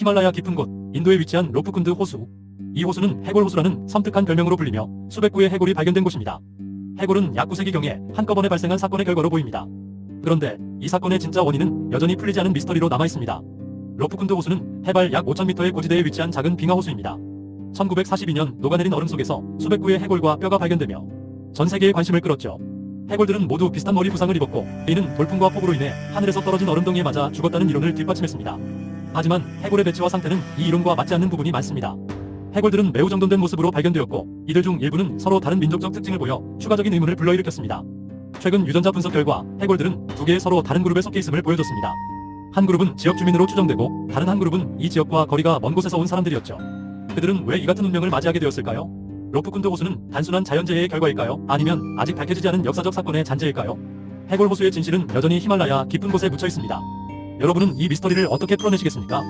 히말라야 깊은 곳, 인도에 위치한 로프쿤드 호수. 이 호수는 해골 호수라는 섬뜩한 별명으로 불리며 수백 구의 해골이 발견된 곳입니다. 해골은 약 9세기경에 한꺼번에 발생한 사건의 결과로 보입니다. 그런데 이 사건의 진짜 원인은 여전히 풀리지 않은 미스터리로 남아 있습니다. 로프쿤드 호수는 해발 약 5,000m의 고지대에 위치한 작은 빙하 호수입니다. 1942년 녹아내린 얼음 속에서 수백 구의 해골과 뼈가 발견되며 전 세계의 관심을 끌었죠. 해골들은 모두 비슷한 머리 부상을 입었고 이는 돌풍과 폭우로 인해 하늘에서 떨어진 얼음덩이에 맞아 죽었다는 이론을 뒷받침했습니다. 하지만 해골의 배치와 상태는 이 이론과 맞지 않는 부분이 많습니다. 해골들은 매우 정돈된 모습으로 발견되었고 이들 중 일부는 서로 다른 민족적 특징을 보여 추가적인 의문을 불러일으켰습니다. 최근 유전자 분석 결과 해골들은 두 개의 서로 다른 그룹에 섞여 있음을 보여줬습니다. 한 그룹은 지역 주민으로 추정되고 다른 한 그룹은 이 지역과 거리가 먼 곳에서 온 사람들이었죠. 그들은 왜 이 같은 운명을 맞이하게 되었을까요? 로프쿤드 호수는 단순한 자연재해의 결과일까요? 아니면 아직 밝혀지지 않은 역사적 사건의 잔재일까요? 해골 호수의 진실은 여전히 히말라야 깊은 곳에 묻혀 있습니다. 여러분은 이 미스터리를 어떻게 풀어내시겠습니까?